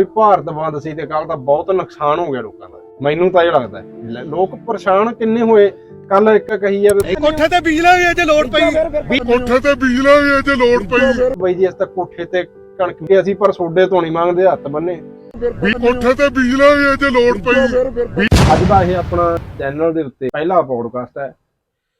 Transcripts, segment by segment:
ਵੀ ਭਾਰਤ ਬੰਦ ਸੀ ਤੇ ਕੱਲ ਤਾਂ ਬਹੁਤ ਨੁਕਸਾਨ ਹੋ ਗਿਆ ਲੋਕਾਂ ਦਾ। ਮੈਨੂੰ ਤਾਂ ਇਹ ਲੱਗਦਾ ਹੈ। ਲੋਕ ਪਰੇਸ਼ਾਨ ਕਿੰਨੇ ਹੋਏ? ਕੱਲ ਇੱਕ ਕਹੀ ਜਾਵੇ ਕੋਠੇ ਤੇ ਬੀਜ ਲਾਂਗੇ ਜੇ ਲੋੜ ਪਈ। ਕੋਠੇ ਤੇ ਬੀਜ ਲਾਂਗੇ ਜੇ ਲੋੜ ਪਈ। ਬਈ ਜੀ ਇਸ ਤਾਂ ਕੋਠੇ ਤੇ ਕਣਕ ਵੀ ਅਸੀਂ ਪਰ ਸੋਡੇ ਤੋਂ ਨਹੀਂ ਮੰਗਦੇ ਹੱਥ ਬੰਨੇ। ਵੀ ਕੋਠੇ ਤੇ ਬੀਜ ਲਾਂਗੇ ਜੇ ਲੋੜ ਪਈ। ਅੱਜ ਦਾ ਇਹ ਆਪਣਾ ਚੈਨਲ ਦੇ ਉੱਤੇ ਪਹਿਲਾ ਪੋਡਕਾਸਟ ਹੈ।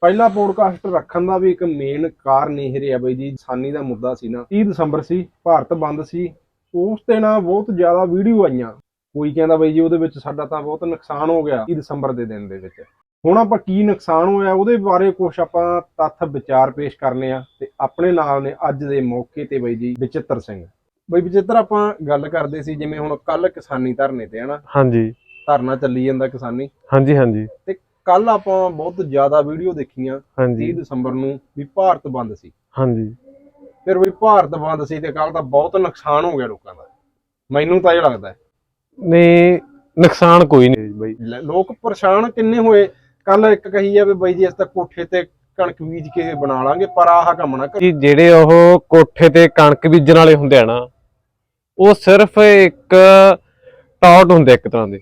ਪਹਿਲਾ ਪੋਡਕਾਸਟ ਰੱਖਣ ਦਾ ਵੀ ਇੱਕ ਮੇਨ ਕਾਰਨ ਇਹ ਰਿਹਾ ਬਈ ਜੀ ਸਾਨੀ ਦਾ ਮੁੱਦਾ ਸੀ ਨਾ। 30 ਦਸੰਬਰ ਸੀ ਭਾਰਤ ਬੰਦ ਸੀ। ਉਸ ਤੇ ਨਾ ਬਹੁਤ ਜ਼ਿਆਦਾ ਵੀਡੀਓ ਆਈਆਂ। ਕੋਈ ਕਹਿੰਦਾ ਬਈ ਜੀ ਉਹਦੇ ਵਿੱਚ ਸਾਡਾ ਤਾਂ ਬਹੁਤ ਨੁਕਸਾਨ ਹੋ ਗਿਆ 30 ਦਸੰਬਰ ਦੇ ਦਿਨ ਦੇ ਵਿੱਚ। ਹੁਣ ਆਪਾਂ ਕੀ ਨੁਕਸਾਨ ਹੋਇਆ ਉਹਦੇ ਬਾਰੇ ਕੁਝ ਆਪਾਂ ਤੱਥ ਵਿਚਾਰ ਪੇਸ਼ ਕਰਨੇ ਆ ਤੇ ਆਪਣੇ ਨਾਲ ਨੇ ਅੱਜ ਦੇ ਮੌਕੇ ਤੇ ਬਈ ਜੀ ਵਿਚਿੱਤਰ ਸਿੰਘ। ਬਈ ਵਿਚਿੱਤਰ ਆਪਾਂ ਗੱਲ ਕਰਦੇ ਸੀ ਜਿਵੇਂ ਹੁਣ ਕੱਲ ਕਿਸਾਨੀ ਧਰਨੇ ਤੇ ਹਨਾ? ਹਾਂਜੀ। ਧਰਨਾ ਚੱਲੀ ਜਾਂਦਾ ਕਿਸਾਨੀ। ਹਾਂਜੀ ਹਾਂਜੀ। ਕੱਲ ਆਪਾਂ ਬਹੁਤ ਜ਼ਿਆਦਾ ਵੀਡੀਓ ਦੇਖੀਆਂ 30 ਹਾਂਜੀ ਦਸੰਬਰ ਨੂੰ ਵੀ ਭਾਰਤ ਬੰਦ ਸੀ। ਹਾਂਜੀ। ਫਿਰ ਵੀ ਭਾਰਤ ਬੰਦ ਸੀ ਤੇ ਕੱਲ ਤਾਂ ਬਹੁਤ ਨੁਕਸਾਨ ਹੋ ਗਿਆ ਲੋਕਾਂ ਦਾ ਮੈਨੂੰ ਤਾਂ ਇਹ ਲੱਗਦਾ। ਨਹੀਂ ਨੁਕਸਾਨ ਕੋਈ ਨਹੀਂ ਬਾਈ ਲੋਕ ਪਰੇਸ਼ਾਨ ਕਿੰਨੇ ਹੋਏ ਕੱਲ ਇੱਕ ਕਹੀ ਜਾਵੇ ਬਾਈ ਜੀ ਇਸ ਤਾਂ ਕੋਠੇ ਤੇ ਕਣਕ ਬੀਜ ਕੇ ਬਣਾ ਲਾਂਗੇ ਪਰ ਆਹ ਕੰਮ ਨਾ ਕਰੋ। ਜਿਹੜੇ ਉਹ ਕੋਠੇ ਤੇ ਕਣਕ ਬੀਜਣ ਵਾਲੇ ਹੁੰਦੇ ਆ ਨਾ ਉਹ ਸਿਰਫ ਇੱਕ ਟੌਟ ਹੁੰਦੇ ਇੱਕ ਤਰ੍ਹਾਂ ਦੇ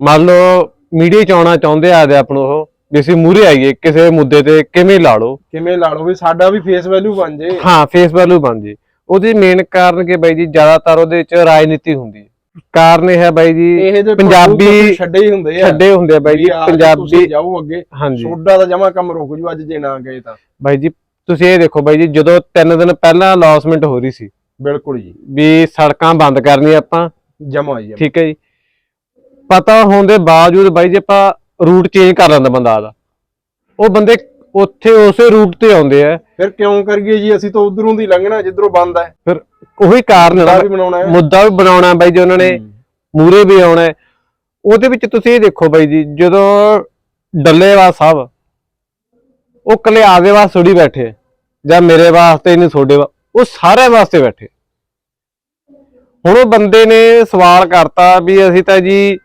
ਮੰਨ ਲਓ ਮੀਡੀਆ ਚ ਆਉਣਾ ਚਾਹੁੰਦੇ ਆ ਦੇ ਆਪ ਨੂੰ ਉਹ ਵੀ ਅਸੀਂ ਮੂਰੇ ਆਈਏ ਕਿਸੇ ਮੁੱਦੇ ਤੇ ਕਿਵੇਂ ਲਾ ਲਓ। ਕਿਵੇਂ ਲਾ ਲਓ ਵੀ ਸਾਡਾ ਵੀ ਫੇਸ ਵੈਲਿਊ ਬਣ ਜੇ। ਹਾਂ ਫੇਸ ਵੈਲਿਊ ਬਣ ਜੇ। ਉਹਦੀ ਮੇਨ ਕਾਰਨ ਕਿ ਬਾਈ ਜੀ? ਜ਼ਿਆਦਾਤਰ ਉਹਦੇ ਵਿੱਚ ਰਾਜਨੀਤੀ ਹੁੰਦੀ ਹੈ। ਕਾਰਨ ਇਹ ਹੈ ਬਾਈ ਜੀ ਪੰਜਾਬੀ ਛੱਡੇ ਹੀ ਹੁੰਦੇ ਆ। ਛੱਡੇ ਹੁੰਦੇ ਆ ਬਾਈ ਜੀ ਪੰਜਾਬੀ ਜਾਓ ਅੱਗੇ। ਸੋਡਾ ਦਾ ਜਮਾ ਕੰਮ ਰੁਕ ਜੂ ਅੱਜ ਜੇ ਨਾ ਗਏ ਤਾਂ। ਬਾਈ ਜੀ ਤੁਸੀਂ ਇਹ ਦੇਖੋ ਬਾਈ ਜੀ ਜਦੋਂ 3 ਦਿਨ ਪਹਿਲਾਂ ਅਨਾਉਂਸਮੈਂਟ ਹੋ ਰਹੀ ਸੀ ਬਿਲਕੁਲ ਜੀ। ਵੀ ਸੜਕਾਂ ਬੰਦ ਕਰਨੀਆਂ ਆਪਾਂ। ਜਮਾ ਜੀ ਠੀਕ ਹੈ ਜੀ। ਪਤਾ ਹੋਣ ਦੇ ਬਾਵਜੂਦ ਬਾਈ ਜੀ ਆਪਾਂ ਰੂਟ ਚੇਂਜ ਕਰ ਲੈਂਦਾ ਬੰਦਾ ਆਦਾ। ਉਹ ਬੰਦੇ ਉੱਥੇ ਉਸੇ ਰੂਟ ਤੇ ਆਉਂਦੇ ਆ। ਫਿਰ ਕਿਉਂ ਕਰੀਏ ਜੀ? ਅਸੀਂ ਤਾਂ ਉਧਰੋਂ ਦੀ ਲੰਘਣਾ ਜਿੱਧਰੋਂ ਬੰਦ ਹੈ ਫਿਰ ਉਹੀ ਕਾਰਨ ਦਾ ਹੈ ਵੀ ਬਣਾਉਣਾ ਹੈ। ਮੁੱਦਾ ਵੀ ਬਣਾਉਣਾ ਬਾਈ ਜੀ ਉਹਨਾਂ ਨੇ। ਮੂਰੇ ਵੀ ਆਉਣਾ। ਉਹਦੇ ਵਿੱਚ ਤੁਸੀਂ ਇਹ ਦੇਖੋ ਬਾਈ ਜੀ ਜਦੋਂ ਡੱਲੇਵਾਲ ਸਾਹਿਬ ਉਹ ਕੱਲੇ ਆਦੇ ਵਾਸਤੇ ਥੋੜੀ ਬੈਠੇ ਜਾਂ ਮੇਰੇ ਵਾਸਤੇ ਨਹੀਂ ਤੁਹਾਡੇ ਉਹ ਸਾਰਿਆਂ ਵਾਸਤੇ ਬੈਠੇ ਹੁਣ ਉਹ ਬੰਦੇ ਨੇ ਸਵਾਲ ਕਰਤਾ ਵੀ ਅਸੀਂ ਤਾਂ ਜੀ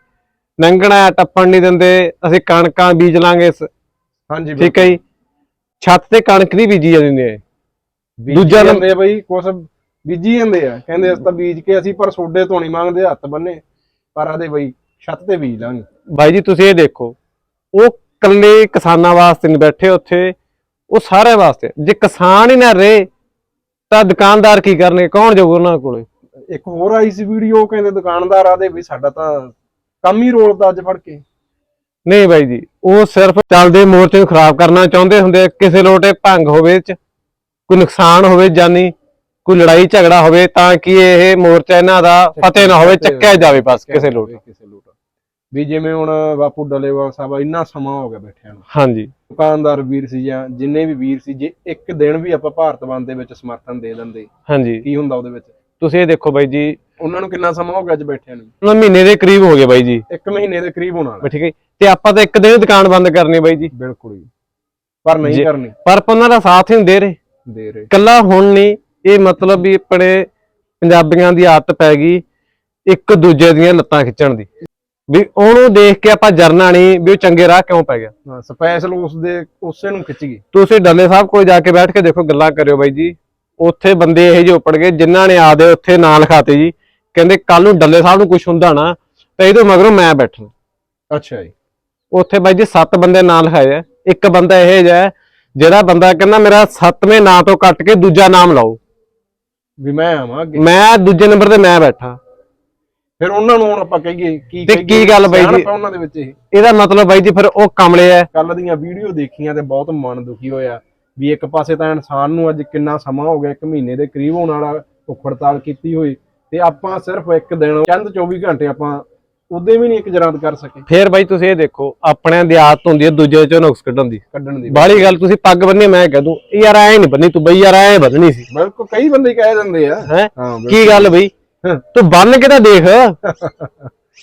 ਲੰਘਣਾ ਟੱਪਣ ਨਹੀਂ ਦਿੰਦੇ ਅਸੀਂ ਕਣਕਾਂ ਬੀਜ ਲਾਂਗੇ ਹਾਂਜੀ ਠੀਕ ਹੈ ਜੀ। ਛੱਤ ਤੇ ਕਣਕ ਨਹੀਂ ਬੀਜੀ ਜਾਂਦੀ ਨੇ। ਦੂਜਾ ਜਾਂਦੇ ਆ ਬਈ ਕੁਛ ਬੀਜੀ ਜਾਂਦੇ ਆ। ਕਹਿੰਦੇ ਅਸੀਂ ਤਾਂ ਬੀਜ ਕੇ ਅਸੀਂ ਪਰ ਸੋਡੇ ਤੋਂ ਨਹੀਂ ਮੰਗਦੇ ਹੱਥ ਬੰਨੇ। ਪਰ ਆਦੇ ਬਈ ਛੱਤ ਤੇ ਬੀਜ ਲਾਂਗੇ। ਬਾਈ ਜੀ ਤੁਸੀਂ ਇਹ ਦੇਖੋ ਉਹ ਕੱਲੇ ਕਿਸਾਨਾਂ ਵਾਸਤੇ ਨਹੀਂ ਬੈਠੇ ਉੱਥੇ। ਉਹ ਸਾਰਿਆਂ ਵਾਸਤੇ। ਜੇ ਕਿਸਾਨ ਹੀ ਨਾ ਰਹੇ ਤਾਂ ਦੁਕਾਨਦਾਰ ਕੀ ਕਰਨਗੇ? ਕੌਣ ਜਾਊਗਾ ਉਹਨਾਂ ਕੋਲੇ? ਇੱਕ ਹੋਰ ਆਈ ਸੀ ਵੀਡੀਓ ਕਹਿੰਦੇ ਦੁਕਾਨਦਾਰ ਆਦੇ ਵੀ ਸਾਡਾ ਤਾਂ ਕੰਮ ਹੀ ਰੋਲਦਾ ਅੱਜ ਫੜ ਕੇ। ਨਹੀਂ ਬਾਈ ਜੀ ਉਹ ਸਿਰਫ ਚੱਲਦੇ ਮੋਰਚੇ ਨੂੰ ਖਰਾਬ ਕਰਨਾ ਚਾਹੁੰਦੇ ਹੁੰਦੇ। ਕਿਸੇ ਲੋਟੇ ਭੰਗ ਹੋਵੇ ਚ ਕੋਈ ਨੁਕਸਾਨ ਹੋਵੇ ਜਾਨੀ ਕੋਈ ਲੜਾਈ ਝਗੜਾ ਹੋਵੇ ਤਾਂ ਕਿ ਇਹ ਮੋਰਚਾ ਇਹਨਾਂ ਦਾ ਫਤਿਹ ਨਾ ਹੋਵੇ ਚੱਕਿਆ ਜਾਵੇ ਬਸ ਕਿਸੇ ਲੋਟ ਕਿਸੇ ਲੋਟ ਵੀ ਜਿਵੇਂ ਹੁਣ ਬਾਪੂ ਡਲੇਵਾਲ ਸਾਹਿਬ ਇੰਨਾ ਸਮਾਂ ਹੋ ਗਿਆ ਬੈਠਿਆਂ ਨੂੰ। ਹਾਂਜੀ। ਦੁਕਾਨਦਾਰ ਵੀਰ ਸੀ ਜਾਂ ਜਿੰਨੇ ਵੀ ਵੀਰ ਸੀ ਜੇ ਇੱਕ ਦਿਨ ਵੀ ਆਪਾਂ ਭਾਰਤ ਬੰਦ ਦੇ ਵਿੱਚ ਸਮਰਥਨ ਦੇ ਦਿੰਦੇ ਹਾਂਜੀ। ਕੀ ਹੁੰਦਾ ਉਹਦੇ ਵਿੱਚ? ਤੁਸੀਂ ਇਹ ਦੇਖੋ ਬਾਈ ਜੀ ਉਹਨਾਂ ਨੂੰ ਕਿੰਨਾ ਸਮਾਂ ਹੋ ਗਿਆ ਅੱਜ ਬੈਠਿਆਂ ਨੂੰ? ਉਹਨਾਂ ਮਹੀਨੇ ਦੇ ਕਰੀਬ ਹੋ ਗਏ ਬਾਈ ਜੀ। ਇੱਕ ਮਹੀਨੇ ਦੇ ਕਰੀਬ ਹੋਣ ਵਾਲਾ ਬਈ ਠੀਕ ਹੈ ਜੀ। ਤੇ ਆਪਾਂ ਤਾਂ ਇੱਕ ਦਿਨ ਹੀ ਦੁਕਾਨ ਬੰਦ ਕਰਨੀ ਬਾਈ ਜੀ। ਬਿਲਕੁਲ ਜੀ। ਪਰ ਨਹੀਂ ਜੇ- ਕਰਨੀ। ਪਰ ਆਪਾਂ ਉਹਨਾਂ ਦਾ ਸਾਥ ਹੀ ਨਹੀਂ ਦੇ ਰਹੇ। ਦੇ ਰਹੇ। ਕੱਲਾ ਹੁਣ ਨਹੀਂ ਇਹ ਮਤਲਬ ਵੀ ਆਪਣੇ ਪੰਜਾਬੀਆਂ ਦੀ ਆਦਤ ਪੈ ਗਈ ਇੱਕ ਦੂਜੇ ਦੀਆਂ ਲੱਤਾਂ ਖਿੱਚਣ ਦੀ। ਵੀ ਉਹਨੂੰ ਦੇਖ ਕੇ ਆਪਾਂ ਜਰਨਾ ਨਹੀਂ ਵੀ ਉਹ ਚੰਗੇ ਰਾਹ ਕਿਉਂ ਪੈ ਗਿਆ। ਹਾਂ ਸਪੈਸ਼ਲ ਉਸ ਦੇ ਉਸੇ ਨੂੰ ਖਿੱਚ ਗਈ। ਤੁਸੀਂ ਡੱਲੇ ਸਾਹਿਬ ਕੋਲ ਜਾ ਕੇ ਬੈਠ ਕੇ ਦੇਖੋ ਗੱਲਾਂ ਕਰਿਓ ਬਾਈ ਜੀ। ਉੱਥੇ ਬੰਦੇ ਇਹ ਜਿਹੇ ਉੱਪੜ ਗਏ ਜਿਨ੍ਹਾਂ ਨੇ ਆਦੇ ਉੱਥੇ ਨਾਂ ਲਿਖਾਤੇ ਜੀ। ਕਹਿੰਦੇ ਕੱਲ ਨੂੰ ਡੱਲੇ ਸਾਹਿਬ ਨੂੰ ਕੁਝ ਹੁੰਦਾ ਨਾ ਤਾਂ ਇਹਦੇ ਮਗਰੋਂ ਮੈਂ ਬੈਠਣਾ। ਅੱਛਾ ਜੀ। ਉੱਥੇ ਬਾਈ ਜੀ ਸੱਤ ਬੰਦੇ ਨਾਂ ਲਿਖਾਏ ਆ ਇੱਕ ਬੰਦਾ ਇਹ ਜਿਹਾ ਜਿਹੜਾ ਬੰਦਾ ਕਹਿੰਦਾ ਮੇਰਾ ਸੱਤਵੇਂ ਨਾਂ ਤੋਂ ਕੱਟ ਕੇ ਦੂਜਾ ਨਾਮ ਲਾਓ। ਵੀ ਮੈਂ ਆਵਾਂ ਅੱਗੇ। ਮੈਂ ਦੂਜੇ ਨੰਬਰ ਤੇ ਮੈਂ ਬੈਠਾ। ਫਿਰ ਉਹਨਾਂ ਨੂੰ ਹੁਣ ਆਪਾਂ ਕਹੀਏ ਕੀ ਤੇ ਕੀ ਗੱਲ ਬਾਈ ਜੀ? ਉਹਨਾਂ ਦੇ ਵਿੱਚ ਇਹ। ਇਹਦਾ ਮਤਲਬ ਬਾਈ ਜੀ ਫਿਰ ਉਹ ਕਮਲੇ ਐ ਕੱਲ ਦੀਆਂ ਵੀਡੀਓ ਦੇਖੀਆਂ ਤੇ ਬਹੁਤ ਮਨ ਦੁਖੀ ਹੋਇਆ ਵੀ ਇੱਕ ਪਾਸੇ ਤਾਂ ਇਨਸਾਨ ਨੂੰ ਅੱਜ ਕਿੰਨਾ ਸਮਾਂ ਹੋ ਗਿਆ ਇੱਕ ਮਹੀਨੇ ਦੇ ਕਰੀਬ ਹੋਣ ਵਾਲਾ ਭੁੱਖ ਹੜਤਾਲ ਕੀਤੀ ਹੋਈ। ਤੇ ਆਪਾਂ ਸਿਰਫ ਇੱਕ ਦਿਨ ਚੰਦ 24 ਘੰਟੇ ਆਪਾਂ ਉਹਦੇ ਵੀ ਨਹੀਂ ਇੱਕ ਜਰਾਂਦ ਕਰ ਸਕੇ। ਫੇਰ ਬਾਈ ਤੁਸੀਂ ਇਹ ਦੇਖੋ ਆਪਣਿਆਂ ਦੀ ਆਦਤ ਹੁੰਦੀ ਹੈ ਦੂਜੇ ਚੋਂ ਨੁਕਸ ਕੱਢਣ ਦੀ। ਕੱਢਣ ਦੀ। ਬਾਹਲੀ ਗੱਲ ਤੁਸੀਂ ਪੱਗ ਬੰਨੀ ਮੈਂ ਕਹਿ ਦੂੰ ਯਾਰ ਐ ਨਹੀਂ ਬੰਨੀ ਤੂੰ ਬਈ ਯਾਰ ਐ ਬੰਨਣੀ ਸੀ। ਬਿਲਕੁਲ ਕਈ ਬੰਦੇ ਕਹਿ ਦਿੰਦੇ ਆ। ਹੈ? ਕੀ ਗੱਲ ਬਈ। ਤੂੰ ਬੰਨ ਕੇ ਤਾਂ ਦੇਖ।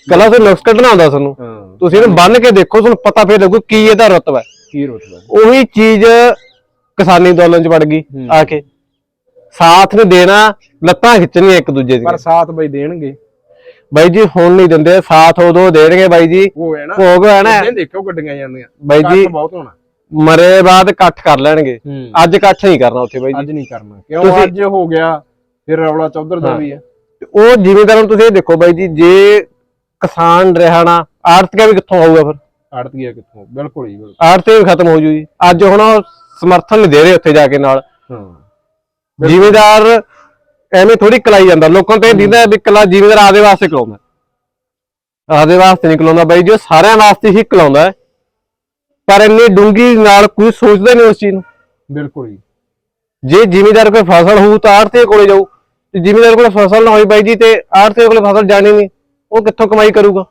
ਕਲਾ ਤੋਂ ਨੁਕਸ ਕੱਢਣਾ ਆਉਂਦਾ ਤੁਹਾਨੂੰ ਤੁਸੀਂ ਇਹਨੂੰ ਬੰਨ ਕੇ ਦੇਖੋ ਤੁਹਾਨੂੰ ਪਤਾ ਫੇਰ ਲੱਗੂ ਕੀ ਇਹਦਾ ਰਤਬਾ ਕੀ ਰੋਟਦਾ ਉਹੀ ਚੀਜ਼ ਕਿਸਾਨੀ ਅੰਦੋਲਨ ਚ ਵੜ ਗਈ। ਆ ਕੇ। ਸਾਥ ਨੇ ਦੇਣਾ ਲੱਤਾਂ ਖਿੱਚਣੀਆਂ ਇੱਕ ਦੂਜੇ ਪਰ ਦੀਆਂ ਸਾਥ ਬਈ ਦੇਣਗੇ। ਬਾਈ ਜੀ ਹੁਣ ਨਹੀਂ ਦਿੰਦੇ ਸਾਥ ਉਦੋਂ ਦੇਣਗੇ ਬਾਈ ਜੀ। ਉਹ ਹੈ ਨਾ। ਭੋਗ ਹੈ ਨਾ। ਉਹਨੇ ਦੇਖੋ ਗੱਡੀਆਂ ਜਾਂਦੀਆਂ। ਬਾਈ ਜੀ ਬਹੁਤ ਹੋਣਾ। ਮਰੇ ਬਾਅਦ ਇਕੱਠ ਕਰ ਲੈਣਗੇ। ਹੂੰ। ਅੱਜ ਇਕੱਠ ਨਹੀਂ ਕਰਨਾ ਉੱਥੇ ਬਾਈ ਜੀ। ਅੱਜ ਨਹੀਂ ਕਰਨਾ। ਕਿਉਂ? ਤੁਸੀਂ- ਅੱਜ ਹੋ ਗਿਆ ਫਿਰ ਰੌਲਾ ਚੌਧਰ ਦਾ ਹਾਂ। ਵੀ ਹੈ ਉਹ ਜ਼ਿਮੀਂਦਾਰਾਂ ਨੂੰ ਤੁਸੀਂ ਇਹ ਦੇਖੋ ਬਾਈ ਜੀ ਜੇ ਕਿਸਾਨ ਰਿਹਾ ਨਾ ਆੜਤੀਆ ਵੀ ਕਿੱਥੋਂ ਆਊਗਾ ਫਿਰ? ਆੜਤੀਆ ਕਿੱਥੋਂ? ਬਿਲਕੁਲ ਹੀ ਬਿਲਕੁਲ। ਵੀ ਖਤਮ ਹੋ ਜੂ ਜੀ। ਅੱਜ ਹੁਣ ਉਹ ਸਮਰਥਨ ਨਹੀਂ ਦੇ ਰਹੇ ਉੱਥੇ ਜਾ ਕੇ ਨਾਲ। ਹਾਂ। ਜ਼ਿਮੀਂਦਾਰ ਐਵੇਂ ਥੋੜੀ ਕਲਾਈ ਜਾਂਦਾ। ਲੋਕਾਂ ਤਾਂ ਦਿੰਦਾ ਵੀ ਕਲਾ ਜ਼ਿਮੀਂਦਾਰ ਆਦੇ ਵਾਸਤੇ ਕਲਾਉਂਦਾ। ਆਦੇ ਵਾਸਤੇ ਨਹੀਂ ਕਲਾਉਂਦਾ ਬਾਈ ਜੀ ਸਾਰਿਆਂ ਵਾਸਤੇ ਹੀ ਕਲਾਉਂਦਾ। ਪਰ ਇੰਨੀ ਡੂੰਗੀ ਨਾਲ ਕੋਈ ਸੋਚਦਾ ਨਹੀਂ ਉਸ ਚੀਜ਼ ਨੂੰ। ਬਿਲਕੁਲ ਜੇ। ਜ਼ਿਮੀਂਦਾਰ ਕੋਈ ਫਸਲ ਹੋਊ ਤਾਂ ਆੜਤੇ ਕੋਲੇ ਜਾਊ। ਤੇ ਜ਼ਿਮੀਂਦਾਰ ਕੋਲੇ ਫਸਲ ਨਾ ਹੋਈ ਬਾਈ ਜੀ ਤੇ ਆੜਤੇ ਕੋਲੇ ਫਸਲ ਜਾਣੀ ਨਹੀਂ। ਉਹ ਕਿੱਥੋਂ ਕਮਾਈ ਕਰੂਗਾ?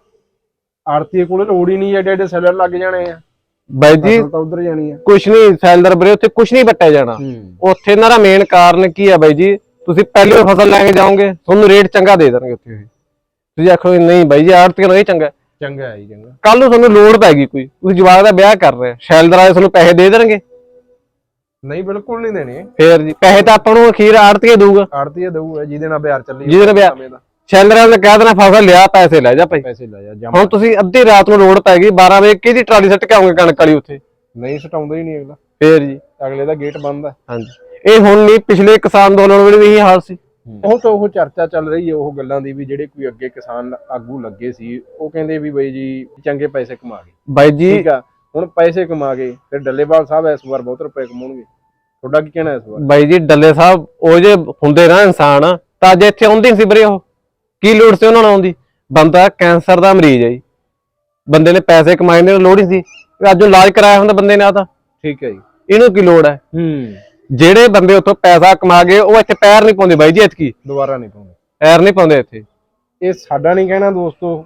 ਆੜਤੀਏ ਕੋਲੇ ਹੀ ਨਹੀਂ ਐਡੇ ਐਡੇ ਸੈਲਰ ਲੱਗ ਜਾਣੇ ਆ। ਬਾਈ ਜੀ ਫਸਲ ਤਾਂ ਉਧਰ ਜਾਣੀ ਆ। ਕੁਛ ਨਹੀਂ ਸੈਲਰ ਬਰੇ ਉੱਥੇ ਕੁਛ ਨਹੀਂ ਵੱਟਿਆ ਜਾਣਾ। ਉੱਥੇ ਇਹਨਾਂ ਦਾ ਮੇਨ ਕਾਰਨ ਕੀ ਆ ਬਾਈ ਜੀ? ਤੁਸੀਂ ਪਹਿਲੀ ਵਾਰ ਫਸਲ ਲੈ ਕੇ ਜਾਓਗੇ ਤੁਹਾਨੂੰ ਰੇਟ ਚੰਗਾ ਦੇ ਦੇਣਗੇ ਉੱਥੇ ਉਹ। ਤੁਸੀਂ ਆਖੋਗੇ ਨਹੀਂ ਬਾਈ ਜੀ ਆੜਤੀਆਂ ਨੂੰ ਇਹ ਚੰਗਾ ਚੰਗਾ ਹੈ ਜੀ ਚੰਗਾ। ਕੱਲ ਨੂੰ ਤੁਹਾਨੂੰ ਲੋੜ ਪੈ ਗਈ ਕੋਈ। ਤੁਸੀਂ ਜਵਾਕ ਦਾ ਵਿਆਹ ਕਰ ਰਹੇ ਸ਼ੈਲਦਰ ਵਾਲੇ ਤੁਹਾਨੂੰ ਪੈਸੇ ਦੇ ਦੇਣਗੇ। ਨਹੀਂ ਬਿਲਕੁਲ ਨਹੀਂ ਦੇਣੇ। ਫੇਰ ਜੀ ਪੈਸੇ ਤਾਂ ਆਪਾਂ ਨੂੰ ਅਖੀਰ ਆੜਤੀਏ ਦਊਗਾ। ਆੜਤੀਏ ਦਊਗਾ ਜਿਹਦੇ ਨਾਲ ਬਿਆਰ ਚੱਲੀ ਜਿਹਦੇ ਨਾਲ ਵਿਆਹ- ਵਾਲੇ ਨੇ ਕਹਿ ਦੇਣਾ ਫਸਲ ਲਿਆ ਪੈਸੇ ਲੈ ਜਾ ਭਾਈ। ਪੈਸੇ ਲੈ ਜਾ ਜਮਾ ਹੁਣ ਤੁਸੀਂ ਅੱਧੀ ਰਾਤ ਨੂੰ ਲੋੜ ਪੈ ਗਈ 12 ਵਜੇ ਕਿਹਦੀ ਟਰਾਲੀ ਸੱਟ ਕੇ ਆਉਂਗੇ ਕਣਕ ਵਾਲੀ ਉੱਥੇ? ਨਹੀਂ ਸਟਾਉਂਦਾ ਹੀ ਨਹੀਂ ਅਗਲਾ। ਫੇਰ ਜੀ। ਅਗਲੇ ਦਾ ਗੇਟ ਬੰਦ ਆ। ਹਾਂਜੀ। ਇਹ ਹੁਣ ਨਹੀਂ ਪਿਛਲੇ ਕਿਸਾਨ ਅੰਦੋਲਨ ਵੇਲੇ ਵੀ ਇਹੀ ਹਾਲ ਸੀ। ਉਹ ਤਾਂ ਉਹ ਚਰਚਾ ਚੱਲ ਰਹੀ ਹੈ ਉਹ ਗੱਲਾਂ ਦੀ ਵੀ ਜਿਹੜੇ ਕੋਈ ਅੱਗੇ ਕਿਸਾਨ ਆਗੂ ਲੱਗੇ ਸੀ ਉਹ ਕਹਿੰਦੇ ਵੀ ਬਈ ਜੀ ਚੰਗੇ ਪੈਸੇ ਕਮਾ ਗਏ। ਬਾਈ ਜੀ ਠੀਕ ਆ ਹੁਣ ਪੈਸੇ ਕਮਾ ਗਏ ਤੇ ਡੱਲੇਵਾਲ ਸਾਹਿਬ ਇਸ ਵਾਰ ਬਹੁਤ ਰੁਪਏ ਕਮਾਉਣਗੇ। ਤੁਹਾਡਾ ਕੀ ਕਹਿਣਾ ਇਸ ਵਾਰ? ਬਾਈ ਜੀ ਡੱਲੇ ਸਾਹਿਬ ਉਹ ਜੇ ਹੁੰਦੇ ਨਾ ਇਨਸਾਨ ਤਾਂ ਅੱਜ ਇੱਥੇ ਆਉਂਦੇ ਸੀ ਵੀਰੇ ਉਹ। ਕੀ ਲੋੜ ਸੀ ਉਹਨਾਂ ਨੂੰ ਆਉਂਦੀ ਬੰਦਾ ਕੈਂਸਰ ਦਾ ਮਰੀਜ਼ ਹੈ ਜੀ। ਬੰਦੇ ਨੇ ਪੈਸੇ ਕਮਾਏ ਨੇ ਲੋੜ ਹੀ ਸੀ। ਅੱਜ ਉਹ ਇਲਾਜ ਕਰਾਇਆ ਹੁੰਦਾ ਬੰਦੇ ਨੇ ਆ ਤਾਂ। ਠੀਕ ਹੈ ਜੀ। ਇਹਨੂੰ ਕੀ ਲੋੜ ਹੈ? ਹੂੰ। ਜਿਹੜੇ ਬੰਦੇ ਉੱਥੋਂ ਪੈਸਾ ਕਮਾ ਗਏ ਉਹ ਇੱਥੇ ਪੈਰ ਨਹੀਂ ਪਾਉਂਦੇ ਬਾਈ ਜੀ ਇਤਕੀ ਦੁਬਾਰਾ ਨਹੀਂ ਪਾਉਂਦੇ। ਪੈਰ ਨਹੀਂ ਪਾਉਂਦੇ ਇੱਥੇ। ਇਹ ਸਾਡਾ ਨਹੀਂ ਕਹਿਣਾ ਦੋਸਤੋ।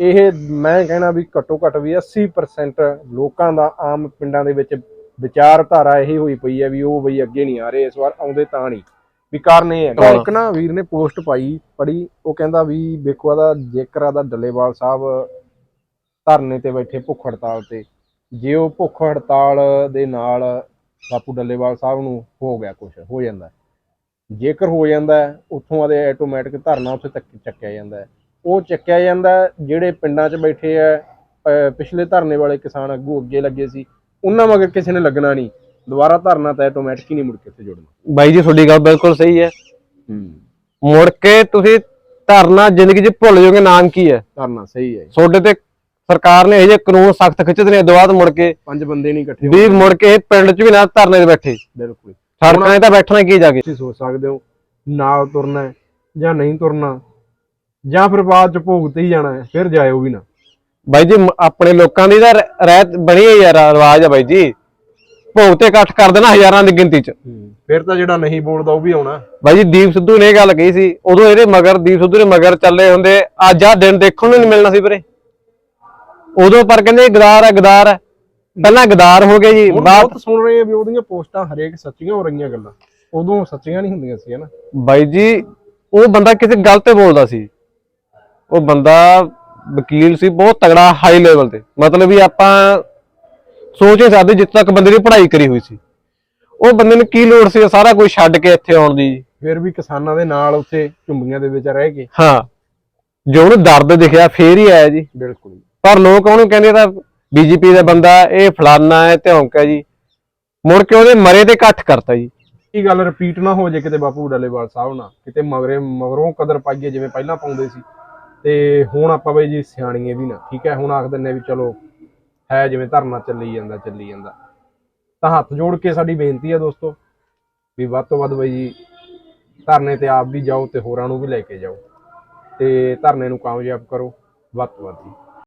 ਇਹ ਮੈਂ ਕਹਿਣਾ ਵੀ ਘੱਟੋ ਘੱਟ ਵੀ 80% ਲੋਕਾਂ ਦਾ ਆਮ ਪਿੰਡਾਂ ਦੇ ਵਿੱਚ ਵਿਚਾਰਧਾਰਾ ਇਹੀ ਹੋਈ ਪਈ ਹੈ ਵੀ ਉਹ ਬਈ ਅੱਗੇ ਨਹੀਂ ਆ ਰਹੇ ਇਸ ਵਾਰ ਆਉਂਦੇ ਤਾਂ ਨਹੀਂ। ਵੀ ਕਾਰਨ ਇਹ ਹੈ ਇੱਕ ਨਾ ਵੀਰ ਨੇ ਪੋਸਟ ਪਾਈ ਪੜੀ ਉਹ ਕਹਿੰਦਾ ਵੀ ਵੇਖੋ ਆਦਾ ਜੇਕਰ ਆਦਾ ਡੱਲੇਵਾਲ ਸਾਹਿਬ ਧਰਨੇ ਤੇ ਬੈਠੇ ਭੁੱਖ ਹੜਤਾਲ ਤੇ, ਜੇ ਉਹ ਭੁੱਖ ਹੜਤਾਲ ਦੇ ਨਾਲ ਬਾਪੂ ਡੱਲੇਵਾਲ ਸਾਹਿਬ ਨੂੰ ਹੋ ਗਿਆ ਕੁਝ ਹੋ ਜਾਂਦਾ ਜੇਕਰ ਹੋ ਜਾਂਦਾ ਉੱਥੋਂ ਆਦੇ ਆਟੋਮੈਟਿਕ ਧਰਨਾ ਉੱਥੇ ਤੱਕ ਚੱਕਿਆ ਜਾਂਦਾ ਹੈ। ਉਹ ਚੱਕਿਆ ਜਾਂਦਾ ਜਿਹੜੇ ਪਿੰਡਾਂ 'ਚ ਬੈਠੇ ਆ ਅਹ ਪਿਛਲੇ ਧਰਨੇ ਵਾਲੇ ਕਿਸਾਨ ਅੱਗੂ ਅੱਗੇ ਲੱਗੇ ਸੀ, ਉਹਨਾਂ ਮਗਰ ਕਿਸੇ ਨੇ ਲੱਗਣਾ ਨਹੀਂ। ਦੁਬਾਰਾ ਧਰਨਾ ਤਾਂ ਆਟੋਮੈਟਿਕ ਹੀ ਨਹੀਂ ਮੁੜ ਕੇ ਇੱਥੇ ਜੁੜਨਾ। ਬਾਈ ਜੀ ਤੁਹਾਡੀ ਗੱਲ ਬਿਲਕੁਲ ਸਹੀ ਹੈ। ਮੁੜ ਕੇ ਤੁਸੀਂ ਧਰਨਾ ਜ਼ਿੰਦਗੀ 'ਚ ਭੁੱਲ ਜਾਓਗੇ ਨਾਮ ਕੀ ਹੈ? ਧਰਨਾ ਸਹੀ ਹੈ ਜੀ। ਤੁਹਾਡੇ ਤੇ ਸਰਕਾਰ ਨੇ ਇਹ ਜਿਹੇ ਕਾਨੂੰਨ ਸਖਤ ਖਿੱਚਦੇ ਨੇ ਦੁਬਾਰਾ ਮੁੜ ਕੇ ਪੰਜ ਬੰਦੇ ਨਹੀਂ ਇਕੱਠੇ ਵੀ ਮੁੜ ਕੇ ਪਿੰਡ 'ਚ ਵੀ ਨਾ ਧਰਨੇ ਤੇ ਬੈਠੇ। ਬਿਲਕੁਲ। ਸੜਕਾਂ 'ਤੇ ਤਾਂ ਬੈਠਣਾ ਕੀ ਜਾ ਕੇ? ਤੁਸੀਂ ਸੋਚ ਸਕਦੇ ਹੋ ਨਾਲ ਤੁਰਨਾ ਹੈ ਜਾਂ ਨਹੀਂ ਤੁਰਨਾ ਜਾਂ ਫਿਰ ਬਾਅਦ 'ਚ ਭੋਗ ਤੇ ਹੀ ਜਾਣਾ ਹੈ ਫਿਰ ਜਾਇਓ ਵੀ ਨਾ। ਬਾਈ ਜੀ ਮ- ਆਪਣੇ ਲੋਕਾਂ ਦੀ ਤਾਂ ਰ- ਰਹਿਤ ਬਣੀ ਹੈ ਯਾਰ ਰਿਵਾਜ ਆ ਬਾਈ ਜੀ। ਭੋਗ ਤੇ ਇਕੱਠ ਕਰ ਦੇਣਾ ਹਜ਼ਾਰਾਂ ਦੀ ਗਿਣਤੀ 'ਚ। ਫਿਰ ਤਾਂ ਜਿਹੜਾ ਨਹੀਂ ਬੋਲਦਾ ਉਹ ਵੀ ਆਉਣਾ। ਬਾਈ ਜੀ ਦੀਪ ਸਿੱਧੂ ਨੇ ਇਹ ਗੱਲ ਕਹੀ ਸੀ ਉਦੋਂ ਇਹਦੇ ਮਗਰ ਦੀਪ ਸਿੱਧੂ ਦੇ ਮਗਰ ਚੱਲੇ ਹੁੰਦੇ ਅੱਜ ਆਹ ਦਿਨ ਦੇਖਣ ਨੂੰ ਨਹੀਂ ਮਿਲਣਾ ਸੀ ਵੀਰੇ। ਉਦੋਂ ਪਰ ਕਹਿੰਦੇ ਗਦਾਰ ਹੈ ਗਦਾਰ ਹੈ। ਪਹਿਲਾਂ ਗਦਾਰ ਹੋ ਗਏ ਜੀ ਹੁਣ ਬਹੁਤ ਸੁਣ ਰਹੇ ਆ ਵੀ ਉਹਦੀਆਂ ਪੋਸਟਾਂ ਹਰੇਕ ਸੱਚੀਆਂ ਹੋ ਰਹੀਆਂ ਗੱਲਾਂ। ਉਦੋਂ ਸੱਚੀਆਂ ਨਹੀਂ ਹੁੰਦੀਆਂ ਸੀ ਹਨਾ। ਬਾਈ ਜੀ ਉਹ ਬੰਦਾ ਕਿਸੇ ਗੱਲ ਤੇ ਬੋਲਦਾ ਸੀ। ਉਹ ਬੰਦਾ ਵਕੀਲ ਸੀ ਬਹੁਤ ਤਗੜਾ ਹਾਈ ਲੈਵਲ ਤੇ। ਮਤਲਬ ਵੀ ਆਪਾਂ ਸੋਚ ਨਹੀਂ ਸਕਦੇ ਜਿੱਥੇ ਤੱਕ ਬੰਦੇ ਦੀ ਪੜ੍ਹਾਈ ਕਰੀ ਹੋਈ ਸੀ। ਉਹ ਬੰਦੇ ਨੂੰ ਕੀ ਲੋੜ ਸੀ ਸਾਰਾ ਕੁਝ ਛੱਡ ਕੇ ਇੱਥੇ ਆਉਣ ਦੀ? ਫਿਰ ਵੀ ਕਿਸਾਨਾਂ ਦੇ ਨਾਲ ਉੱਥੇ ਝੁੰਬੀਆਂ ਦੇ ਵਿੱਚ ਰਹਿ ਕੇ। ਹਾਂ। ਜੋ ਉਹਨੂੰ ਦਰਦ ਦਿਖਿਆ ਫੇਰ ਹੀ ਆਇਆ ਜੀ। ਬਿਲਕੁਲ ਪਰ ਲੋਕ ਉਹਨੂੰ ਕਹਿੰਦੇ ਤਾਂ ਬੀਜੇਪੀ ਦਾ ਬੰਦਾ ਇਹ ਫਲਾਨਾ ਹੈ ਧੌਂਕ ਹੈ ਜੀ। ਮੁੜ ਕੇ ਉਹਦੇ ਮਰੇ ਤੇ ਇਕੱਠ ਕਰਤਾ ਜੀ। ਇਹ ਗੱਲ ਰਿਪੀਟ ਨਾ ਹੋ ਜੇ ਕਿਤੇ ਬਾਪੂ ਡੱਲੇਵਾਲ ਸਾਹਿਬ ਨਾਲ। ਕਿਤੇ ਮਗਰੇ ਮਗਰੋਂ ਕਦਰ ਪਾਈਏ ਜਿਵੇਂ ਪਹਿਲਾਂ ਪਾਉਂਦੇ ਸੀ। ਤੇ ਹੁਣ ਆਪਾਂ ਬਈ ਜੀ ਸਿਆਣੀਏ ਵੀ ਨਾ ਠੀਕ ਹੈ? ਹੁਣ ਆਖ ਦਿੰਨੇ ਵੀ ਚਲੋ ਹੈ ਜਿਵੇਂ ਧਰਨਾ ਚੱਲੀ ਜਾਂਦਾ ਚੱਲੀ ਜਾਂਦਾ। ਤਾਂ ਹੱਥ ਜੋੜ ਕੇ ਸਾਡੀ ਬੇਨਤੀ ਹੈ ਦੋਸਤੋ ਵੀ ਵੱਧ ਤੋਂ ਵੱਧ ਬਈ ਜੀ ਧਰਨੇ ਤੇ ਆਪ ਵੀ ਜਾਓ ਤੇ ਹੋਰਾਂ ਨੂੰ ਵੀ ਲੈ ਕੇ ਜਾਓ ਤੇ ਧਰਨੇ ਨੂੰ ਕਾਮਯਾਬ ਕਰੋ, ਵੱਧ ਤੋਂ ਵੱਧ ਜੀ।